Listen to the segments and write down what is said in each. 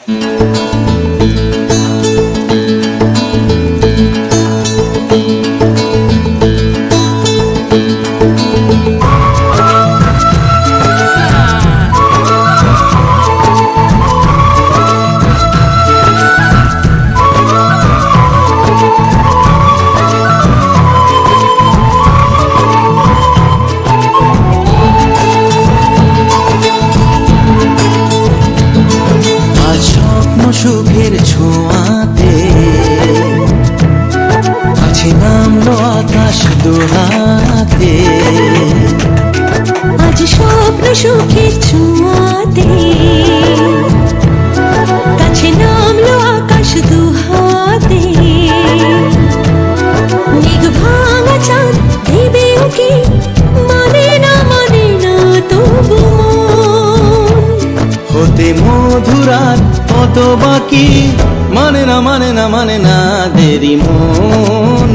আজ দোলাতে আজ স্বপ্ন সুখের ছোঁয়াতে কাছে নামলো আকাশ দুহাতে। মেঘ ভাঙা চাঁদ দেবে ওকে মানে না মানে না তবু হতে মধুরাত কত বাকি মানে না মানে না মানে না দেরি মন।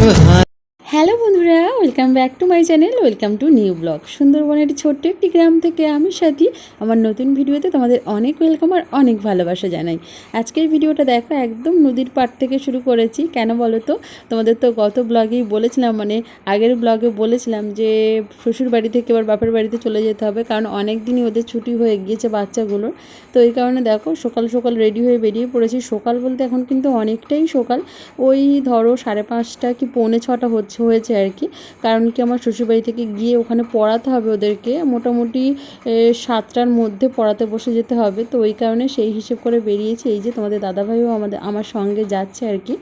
হ্যালো বন্ধুরা welcome back to my channel welcome to new blog সুন্দরবনের ছোট্ট একটি গ্রাম থেকে আমি সাথী। আমার নতুন ভিডিওতে তোমাদের অনেক ওয়েলকাম আর অনেক ভালোবাসা জানাই। আজকের ভিডিওটা দেখো, একদম নদীর পাড় থেকে শুরু করেছি। কেন বলো তো? তোমাদের তো গত ব্লগেই বলেছিলাম মানে আগের ব্লগে বলেছিলাম যে শ্বশুর বাড়ি থেকে আবার বাপের বাড়িতে চলে যেতে হবে, কারণ অনেক দিনই ওদের ছুটি হয়ে গিয়েছে বাচ্চাগুলোর। তো এই কারণে দেখো, সকাল সকাল রেডি হয়ে বেরিয়ে পড়েছি। সকাল বলতে এখন কিন্তু অনেকটাই সকাল। ওই ধরো সাড়ে পাঁচটা কি পৌনে ছটা হচ্ছে, হয়েছে আর কি। কারণ কি আমার শ্বশুরবাড়ি থেকে গিয়ে ওখানে পড়াতে হবে ওদেরকে। মোটামুটি সাতটার মধ্যে পড়াতে বসে যেতে হবে। তো ওই কারণে সেই হিসেব করে বেরিয়েছি। এই যে তোমাদের দাদাভাইও আমাদের, আমার সঙ্গে যাচ্ছে আর কি।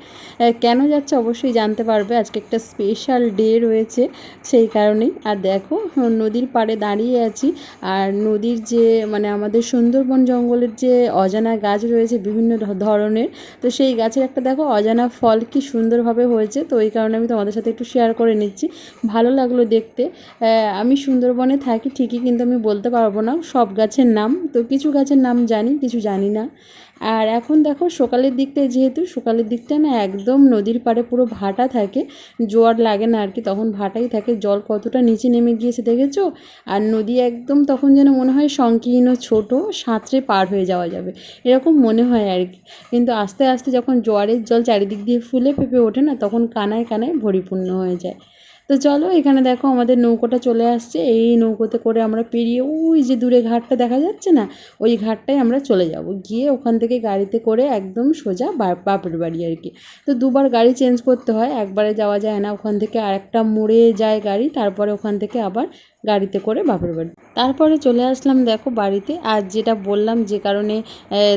কেন যাচ্ছে অবশ্যই জানতে পারবে। আজকে একটা স্পেশাল ডে রয়েছে সেই কারণেই। আর দেখো, নদীর পাড়ে দাঁড়িয়ে আছি। আর নদীর যে মানে আমাদের সুন্দরবন জঙ্গলের যে অজানা গাছ রয়েছে বিভিন্ন ধরনের, তো সেই গাছের একটা দেখো অজানা ফল কি সুন্দরভাবে হয়েছে। তো ওই কারণে আমি তোমাদের সাথে একটু শেয়ার করে নিচ্ছি। ভালো লাগল দেখতে। আমি সুন্দরবনে থাকি ঠিকই, কিন্তু আমি বলতে পারব না সব গাছের নাম। তো কিছু গাছের নাম জানি, কিছু জানি না। আর এখন দেখো সকালের দিকটায় যেহেতু সকালের দিকটা না একদম নদীর পাড়ে পুরো ভাটা থাকে, জোয়ার লাগে না আর কি, তখন ভাটাই থাকে। জল কতটা নিচে নেমে গিয়েছে দেখেছ? আর নদী একদম তখন যেন মনে হয় সংকীর্ণ, ছোট, সাঁতরে পার হয়ে যাওয়া যাবে। এরকম মনে হয় আর কি। কিন্তু আস্তে আস্তে যখন জোয়ারের জল চারিদিক দিয়ে ফুলে ফেপে ওঠে না, তখন কানায় কানায় ভরিপূর্ণ হয়ে যায়। তো চলো, এখানে দেখো আমাদের নৌকোটা চলে আসছে। এই নৌকোতে করে আমরা পেরিয়ে ওই যে দূরে ঘাটটা দেখা যাচ্ছে না, ওই ঘাটটায় আমরা চলে যাব। গিয়ে ওখান থেকে গাড়িতে করে একদম সোজা বাপের বাড়ি আর কি। তো দুবার গাড়ি চেঞ্জ করতে হয়, একবারে যাওয়া যায় না। ওখান থেকে আরেকটা মোড়ে যায় গাড়ি, তারপরে ওখান থেকে আবার গাড়িতে করে বাপের বাড়ি। তারপরে চলে আসলাম দেখো বাড়িতে। আর যেটা বললাম যে কারণে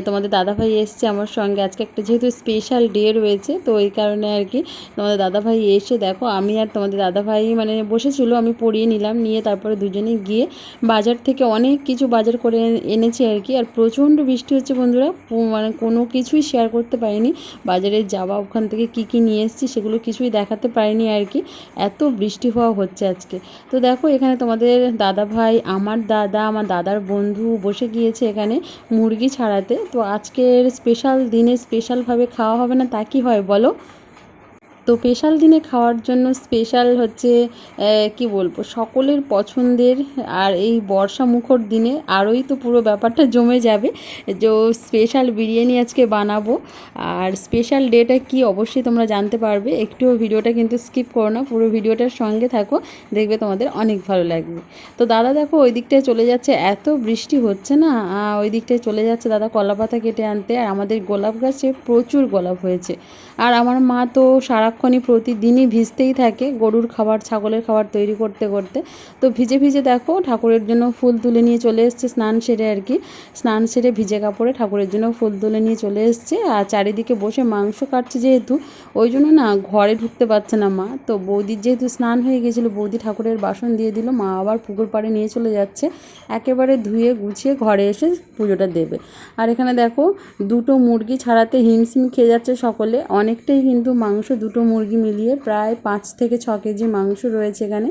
তোমাদের দাদাভাই এসছে আমার সঙ্গে। আজকে একটা যেহেতু স্পেশাল ডে রয়েছে, তো এই কারণে আর কি তোমাদের দাদাভাই এসে দেখো, আমি আর তোমাদের দাদাভাই মানে বসেছিল, আমি পড়িয়ে নিলাম, নিয়ে তারপরে দুজনে গিয়ে বাজার থেকে অনেক কিছু বাজার করে এনে- এনেছি আর কি। আর প্রচণ্ড বৃষ্টি হচ্ছে বন্ধুরা মানে কোনো কিছুই শেয়ার করতে পারিনি। বাজারে যাওয়া, ওখান থেকে কি কি নিয়ে এসেছি সেগুলো কিছুই দেখাতে পারিনি আর কি। এত বৃষ্টি হওয়া হচ্ছে আজকে। তো দেখো এখানে তোমাদের দাদা ভাই, আমার দাদা, আমার দাদার বন্ধু বসে গিয়েছে এখানে মুরগি ছাড়াতে। তো আজকের স্পেশাল দিনে স্পেশালভাবে খাওয়া হবে না, তা কি হয় বলো? তো স্পেশাল দিনে খাওয়ার জন্য স্পেশাল হচ্ছে কি বলব, সকলের পছন্দের আর এই বর্ষা মুখর দিনে আরোই তো পুরো ব্যাপারটা জমে যাবে। যে স্পেশাল বিরিয়ানি আজকে বানাবো। আর স্পেশাল ডেটা কি অবশ্যই তোমরা জানতে পারবে। একটুও ভিডিওটা কিন্তু স্কিপ করো না, পুরো ভিডিওটার সঙ্গে থাকো, দেখবে তোমাদের অনেক ভালো লাগবে। তো দাদা দেখো, ওই দিকটায় চলে যাচ্ছে, এত বৃষ্টি হচ্ছে না? ওই দিকটায় চলে যাচ্ছে দাদা কলা পাতা কেটে আনতে। আর আমাদের গোলাপ গাছে প্রচুর গোলাপ হয়েছে। আর আমার মা তো সারাক্ষণই প্রতিদিনই ভিজতেই থাকে গরুর খাবার, ছাগলের খাবার তৈরি করতে করতে। তো ভিজে ভিজে দেখো ঠাকুরের জন্য ফুল তুলে নিয়ে চলে এসছে স্নান সেরে আর কি। স্নান সেরে ভিজে কাপড়ে ঠাকুরের জন্য ফুল তুলে নিয়ে চলে এসছে আর চারিদিকে বসে মাংস কাটছে যেহেতু, ওই জন্য না ঘরে ঢুকতে পারছে না মা। তো বৌদির যেহেতু স্নান হয়ে গেছিল, বৌদি ঠাকুরের বাসন দিয়ে দিল, মা আবার পুকুর পাড়ে নিয়ে চলে যাচ্ছে। একেবারে ধুয়ে গুছিয়ে ঘরে এসে পুজোটা দেবে। আর এখানে দেখো দুটো মুরগি ছাড়াতে হিমশিম খেয়ে যাচ্ছে সকলে। অনেকটাই কিন্তু মাংস দুটো মুরগি মিলিয়ে প্রায় পাঁচ থেকে ছ কেজি মাংস রয়েছে এখানে।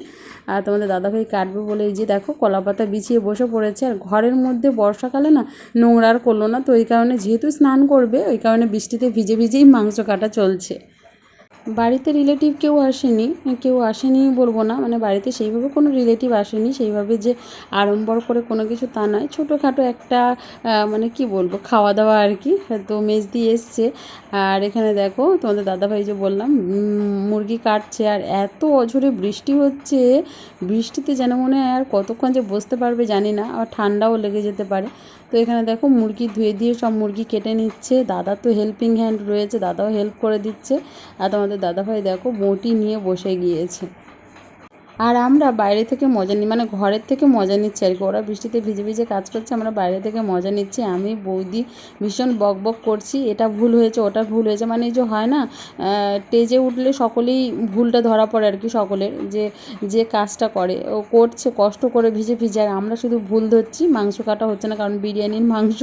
আর তোমাদের দাদাভাই কাটবে বলে এই যে দেখো, কলাপাতা বিছিয়ে বসে পড়েছে। আর ঘরের মধ্যে বর্ষাকালে না নোংরা আর করল না। তো ওই কারণে যেহেতু স্নান করবে, ওই কারণে বৃষ্টিতে ভিজে ভিজেই মাংস কাটা চলছে। বাড়িতে রিলেটিভ কেউ আসেনি কেউ আসেনি বলব না মানে বাড়িতে সেইভাবে কোনো রিলেটিভ আসেনি, সেইভাবে যে আড়ম্বর করে কোনো কিছু তা নয়। ছোটোখাটো একটা মানে কি বলব খাওয়া দাওয়া আর কি, তো মেজদি এসছে। আর এখানে দেখো, তোমাদের দাদাভাই যে বললাম মুরগি কাটছে, আর এত অঝরে বৃষ্টি হচ্ছে, বৃষ্টিতে যেন মনে হয় আর কতক্ষণ যে বসতে পারবে জানি না আর ঠান্ডাও লেগে যেতে পারে। তো এখানে দেখো মুরগি ধুয়ে দিয়ে সব মুরগি কেটে নিচ্ছে। দাদা তো হেল্পিং হ্যান্ড রয়েছে, দাদাও হেল্প করে দিচ্ছে। আর তোমাদের দাদাভাই দেখো বটি নিয়ে বসে গিয়েছে। আর আমরা বাইরে থেকে মজা নিই মানে ঘরের থেকে মজা নিচ্ছি আর কি। ওরা বৃষ্টিতে ভিজে ভিজে কাজ করছে, আমরা বাইরে থেকে মজা নিচ্ছি। আমি বৌদি ভীষণ বক বক করছি, এটা ভুল হয়েছে, ওটা ভুল হয়েছে। মানে এই যে হয় না টেজে উঠলে সকলেই ভুলটা ধরা পড়ে আর কি সকলের, যে যে কাজটা করে। ও করছে, কষ্ট করে ভিজে ভিজে, আর আমরা শুধু ভুল ধরছি, মাংস কাটা হচ্ছে না, কারণ বিরিয়ানির মাংস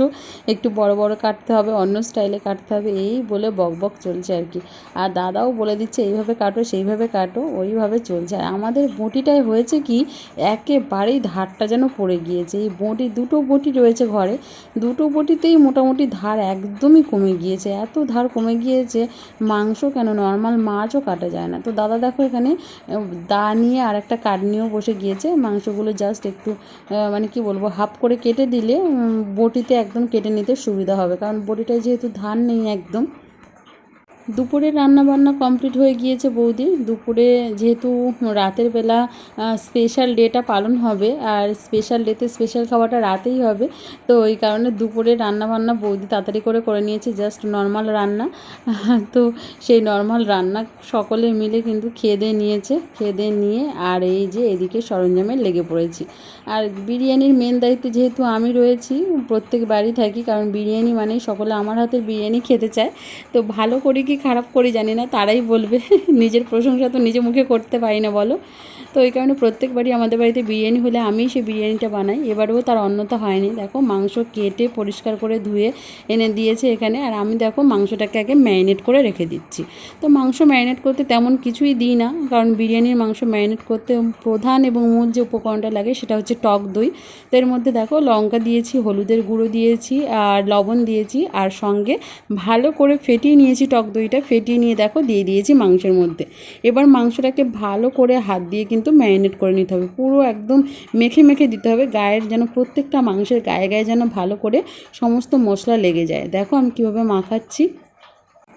একটু বড় বড় কাটতে হবে, অন্য স্টাইলে কাটতে হবে, এই বলে বক বক চলছে আর কি। আর দাদাও বলে দিচ্ছে, এইভাবে কাটো, সেইভাবে কাটো, ওইভাবে চলছে। আর আমাদের বটিটায় হয়েছে কি, একেবারেই ধারটা যেন পড়ে গিয়েছে। এই বটি, দুটো বটি রয়েছে ঘরে। দুটো বটিতেই মোটামুটি ধার একদমই কমে গিয়েছে। এত ধার কমে গিয়েছে, মাংস কেন, নর্মাল মাছও কাটা যায় না। তো দাদা দেখো এখানে, দা নিয়ে আর একটা কাঠ নিয়েও বসে গিয়েছে। মাংসগুলো জাস্ট একটু মানে কি বলব, হাফ করে কেটে দিলে বটিতে একদম কেটে নিতে সুবিধা হবে। কারণ বটিটায় যেহেতু ধান নেই একদম দুপুরে রান্না বান্না কমপ্লিট হয়ে গিয়েছে বৌদি। দুপুরে যেহেতু রাতের বেলা স্পেশাল ডেটা পালন হবে আর স্পেশাল ডেতে স্পেশাল খাওয়াটা রাতেই হবে। তো ওই কারণে দুপুরে রান্না বান্না বৌদি তাড়াতাড়ি করে করে নিয়েছে জাস্ট নর্মাল রান্না। তো সেই নর্মাল রান্না সকলে মিলে কিন্তু খেয়ে দিয়ে নিয়েছে, খেয়ে দিয়ে নিয়ে আর এই যে এদিকে সরঞ্জামে লেগে পড়েছি। আর বিরিয়ানির মেন দায়িত্বে যেহেতু আমি রয়েছি, প্রত্যেক বাড়ি থাকি, কারণ বিরিয়ানি মানেই সকলে আমার হাতের বিরিয়ানি খেতে চায়। তো ভালো করে কি খারাপ করি জানি না, তারাই বলবে। নিজের প্রশংসা তো নিজে মুখে করতে পারি না, বলো। তো ওই কারণে প্রত্যেকবারই আমাদের বাড়িতে বিরিয়ানি হলে আমিই সেই বিরিয়ানিটা বানাই। এবারেও তার অন্যতা হয়নি। দেখো মাংস কেটে পরিষ্কার করে ধুয়ে এনে দিয়েছে এখানে। আর আমি দেখো মাংসটাকে আগে ম্যারিনেট করে রেখে দিচ্ছি। তো মাংস ম্যারিনেট করতে তেমন কিছুই দিই না, কারণ বিরিয়ানির মাংস ম্যারিনেট করতে প্রধান এবং মূল যে উপকরণটা লাগে সেটা হচ্ছে টক দই। তো এর মধ্যে দেখো লঙ্কা দিয়েছি, হলুদের গুঁড়ো দিয়েছি, আর লবণ দিয়েছি, আর সঙ্গে ভালো করে ফেটিয়ে নিয়েছি টক দইটা। ফেটিয়ে নিয়ে দেখো দিয়ে দিয়েছি মাংসের মধ্যে। এবার মাংসটাকে ভালো করে হাত দিয়ে কিন্তু ম্যারিনেট করে নিতে হবে। পুরো একদম মেখে মেখে দিতে হবে। গায়ের যেন প্রত্যেকটা মাংসের গায়ে গায়ে যেন ভালো করে সমস্ত মশলা লেগে যায়। দেখো আমি কীভাবে মাখাচ্ছি।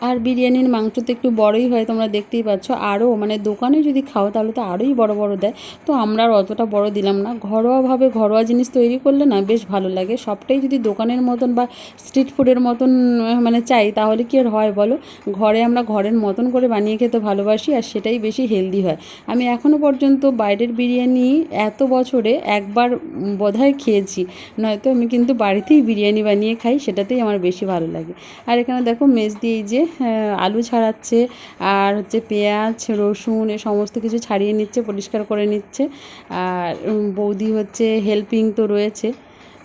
আর বিরিয়ানির মাংস তো একটু বড়ই হয়, তোমরা দেখতেই পাচ্ছ। আরও মানে দোকানে যদি খাও তাহলে তো আরোই বড় বড় দেয়। তো আমরা আর অতটা বড় দিলাম না। ঘরোয়াভাবে ঘরোয়া জিনিস তৈরি করলে না বেশ ভালো লাগে। সবটাই যদি দোকানের মতন বা স্ট্রিট ফুডের মতন মানে চাই, তাহলে কি আর হয় বলো? ঘরে আমরা ঘরের মতন করে বানিয়ে খেতে ভালোবাসি আর সেটাই বেশি হেলদি হয়। আমি এখনও পর্যন্ত বাইরের বিরিয়ানি এত বছরে একবার বোধহয় খেয়েছি। নয়তো আমি কিন্তু বাড়িতেই বিরিয়ানি বানিয়ে খাই, সেটাতেই আমার বেশি ভালো লাগে। আর এখানে দেখো মেজ দিয়ে যে আলু ছাড়াচ্ছে, আর হচ্ছে পেঁয়াজ, রসুন, এ সমস্ত কিছু ছাড়িয়ে নিচ্ছে, পরিষ্কার করে নিচ্ছে। আর বৌদি হচ্ছে হেল্পিং তো রয়েছে।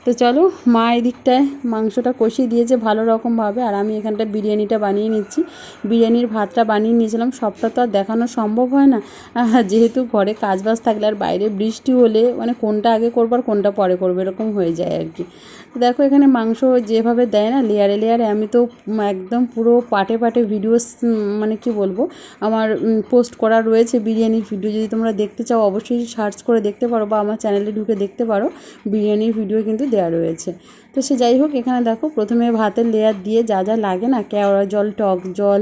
তো চলো, মা এদিকটায় মাংসটা কষিয়ে দিয়েছে ভালো রকমভাবে আর আমি এখানটা বিরিয়ানিটা বানিয়ে নিচ্ছি। বিরিয়ানির ভাতটা বানিয়ে নিয়েছিলাম, সবটা তো আর দেখানো সম্ভব হয় না। যেহেতু ঘরে কাজবাজ থাকলে আর বাইরে বৃষ্টি হলে মানে কোনটা আগে করব আর কোনটা পরে করব, এরকম হয়ে যায় আর কি। দেখো এখানে মাংস যেভাবে দেয় না, লেয়ারে লেয়ারে আমি তো একদম পুরো পাটে পাটে ভিডিও মানে কি বলব, আমার পোস্ট করা রয়েছে বিরিয়ানির ভিডিও যদি তোমরা দেখতে চাও, অবশ্যই সার্চ করে দেখতে পারো বা আমার চ্যানেলে ঢুকে দেখতে পারো, বিরিয়ানির ভিডিও কিন্তু দেওয়া রয়েছে। তো সে যাই হোক, এখানে দেখো প্রথমে ভাতের লেয়ার দিয়ে যা যা লাগে না, কেওড়া জল, টক জল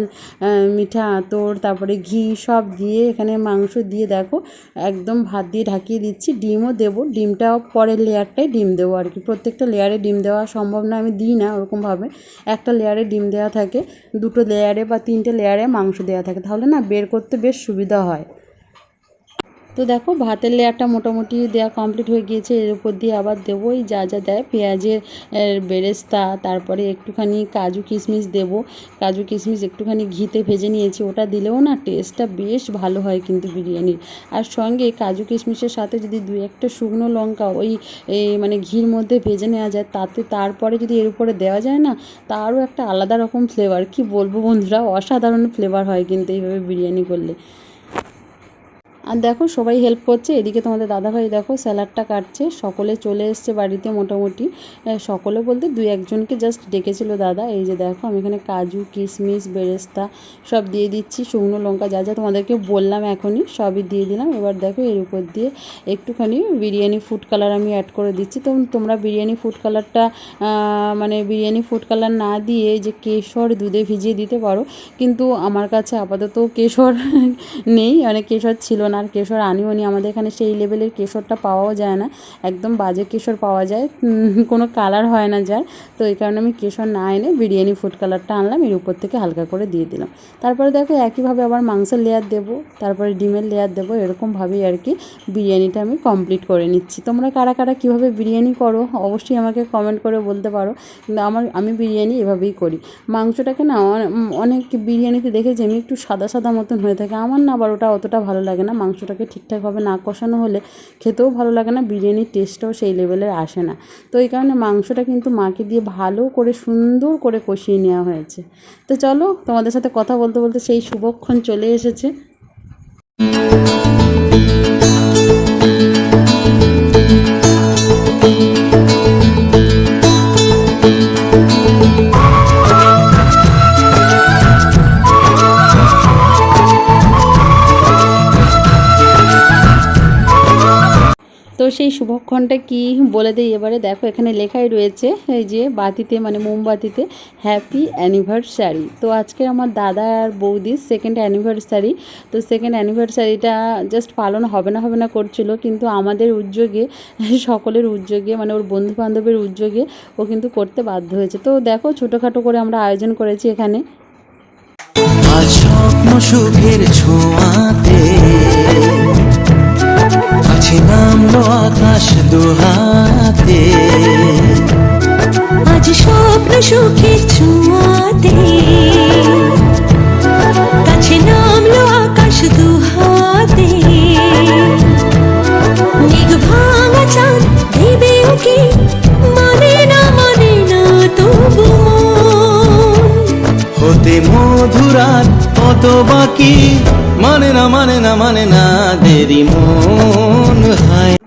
মিঠা আতর, তারপরে ঘি সব দিয়ে এখানে মাংস দিয়ে দেখো, একদম ভাত দিয়ে ঢাকিয়ে দিচ্ছি। ডিমও দেবো, ডিমটাও পরের লেয়ারটাই ডিম দেবো আর কি। প্রত্যেকটা লেয়ারে ডিম দেওয়া সম্ভব না, আমি দিই না ওরকমভাবে। একটা লেয়ারে ডিম দেওয়া থাকে, দুটো লেয়ারে বা তিনটে লেয়ারে মাংস দেওয়া থাকে। তাহলে না, বের করতে বেশ সুবিধা হয়। তো দেখো ভাতের লেয়ারটা মোটামুটি দেওয়া কমপ্লিট হয়ে গিয়েছে। এর উপর দিয়ে আবার দেবো, এই যা যা দেয়, পেঁয়াজের বেরেস্তা, তারপরে একটুখানি কাজু কিশমিশ দেবো। কাজু কিশমিশ একটুখানি ঘিতে ভেজে নিয়েছি, ওটা দিলেও না টেস্টটা বেশ ভালো হয় কিন্তু বিরিয়ানির। আর সঙ্গে কাজু কিশমিশের সাথে যদি দু একটা শুকনো লঙ্কা ওই মানে ঘির মধ্যে ভেজে নেওয়া যায়, তাতে তারপরে যদি এর উপরে দেওয়া যায় না, তারও একটা আলাদা রকম ফ্লেভার কি বলব বন্ধুরা, অসাধারণ ফ্লেভার হয় কিন্তু এইভাবে বিরিয়ানি করলে। আর দেখো, সবাই হেল্প করছে। এদিকে তোমাদের দাদাভাই দেখো স্যালাডটা কাটছে। সকলে চলে এসছে বাড়িতে মোটামুটি। সকলে বলতে দুই একজনকে জাস্ট ডেকেছিল দাদা। এই যে দেখো, আমি এখানে কাজু, কিশমিশ, বেরেস্তা সব দিয়ে দিচ্ছি, শুকনো লঙ্কা যা যা তোমাদেরকে বললাম এখনই, সবই দিয়ে দিলাম। এবার দেখো, এর উপর দিয়ে একটুখানি বিরিয়ানি ফুড কালার আমি অ্যাড করে দিচ্ছি। তো তোমরা বিরিয়ানি ফুড কালারটা মানে বিরিয়ানি ফুড কালার না দিয়ে যে কেশর দুধে ভিজিয়ে দিতে পারো। কিন্তু আমার কাছে আপাতত কেশর নেই মানে কেশর ছিল না। আর কেশর আনিও নি। আমাদের এখানে সেই লেভেলের কেশরটা পাওয়াও যায় না। একদম বাজে কেশর পাওয়া যায়। কোনো কালার হয় না যার। তো এই কারণে আমি কেশর না এনে বিরিয়ানি ফুড কালারটা আনলাম। এর উপর থেকে হালকা করে দিয়ে দিলাম। তারপরে দেখো একইভাবে আবার মাংসের লেয়ার দেবো। তারপরে ডিমের লেয়ার দেবো। এরকমভাবেই আর কি বিরিয়ানিটা আমি কমপ্লিট করে নিচ্ছি। তোমরা কারা কারা কীভাবে বিরিয়ানি করো, অবশ্যই আমাকে কমেন্ট করে বলতে পারো। কিন্তু আমার, আমি বিরিয়ানি এভাবেই করি। মাংসটাকে না অনেক বিরিয়ানিতে দেখেছি আমি একটু সাদা সাদা মতন হয়ে থাকে। আমার না আবার ওটা অতটা ভালো লাগে না। মাংসটাকে ঠিকঠাকভাবে না কষানো হলে খেতেও ভালো লাগে না, বিরিয়ানির টেস্টটাও সেই লেভেলের আসে না। তো এই কারণে মাংসটা কিন্তু মাকে দিয়ে ভালো করে, সুন্দর করে কষিয়ে নেওয়া হয়েছে। তো চলো তোমাদের সাথে কথা বলতে বলতে সেই শুভক্ষণ চলে এসেছে। তো সেই শুভক্ষণটা কি বলে দিই? এবারে দেখো, এখানে লেখাই রয়েছে এই যে বাতিতে মানে মোমবাতিতে হ্যাপি অ্যানিভার্সারি তো আজকে আমার দাদা আর বৌদির সেকেন্ড অ্যানিভার্সারি তো সেকেন্ড অ্যানিভার্সারিটা জাস্ট পালন হবে না হবে না করছিল, কিন্তু আমাদের উদ্যোগে, সকলের উদ্যোগে মানে ওর বন্ধু বান্ধবের উদ্যোগে ও কিন্তু করতে বাধ্য হয়েছে। তো দেখো, ছোটোখাটো করে আমরা আয়োজন করেছি এখানে। স্বপ্ন সুখের ছোঁয়াতে কাছে নামলো আকাশ দুহাতে আজ স্বপ্ন সুখে ছুঁয়াতে কাছে নামলো আকাশ দুহাতে মানে না মানে না দেরি মন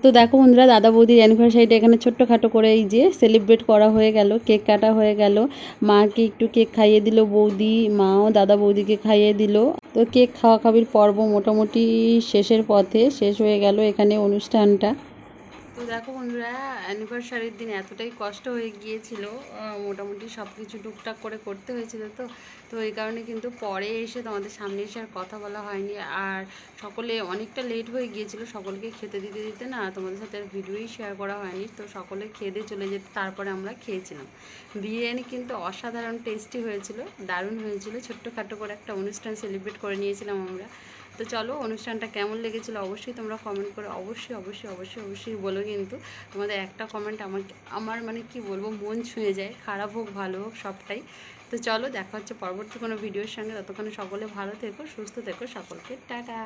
তো দেখো বন্ধুরা, দাদা বৌদির অ্যানিভার্সারিটা এখানে ছোট্টখাটো করে এই যে সেলিব্রেট করা হয়ে গেল কেক কাটা হয়ে গেল। মাকে একটু কেক খাইয়ে দিল বৌদি, মাও দাদা বৌদিকে খাইয়ে দিল। তো কেক খাওয়া খাবির পর্ব মোটামুটি শেষের পথে শেষ হয়ে গেল এখানে অনুষ্ঠানটা। তো দেখো বন্ধুরা অ্যানিভার্সারির দিন এতটাই কষ্ট হয়ে গিয়েছিল মোটামুটি সব কিছু টুকটাক করে করতে হয়েছিল তো। তো এই কারণে কিন্তু পরে এসে তোমাদের সামনে এসে আর কথা বলা হয়নি। আর সকলে অনেকটা লেট হয়ে গিয়েছিল, সকলকে খেতে দিতে দিতে না, তোমাদের সাথে আর ভিডিওই শেয়ার করা হয়নি। তো সকলে খেয়ে দিয়ে চলে যেত, তারপরে আমরা খেয়েছিলাম। বিরিয়ানি কিন্তু অসাধারণ টেস্টি হয়েছিল, দারুণ হয়েছিল, ছোট্টখাটো করে একটা অনুষ্ঠান সেলিব্রেট করে নিয়েছিলাম আমরা। তো চলো অনুষ্ঠানটা কেমন লেগেছিলো অবশ্যই তোমরা কমেন্ট করে অবশ্যই অবশ্যই অবশ্যই অবশ্যই বলো কিন্তু তোমাদের একটা কমেন্ট আমার আমার মানে কি বলব, মন ছুঁয়ে যায়। খারাপ হোক, ভালো হোক, সবটাই। তো চলো দেখা হচ্ছে পরবর্তী কোনো ভিডিওর সঙ্গে। ততক্ষণে সকলে ভালো থেকো, সুস্থ থেকো, সকলকে টাটা।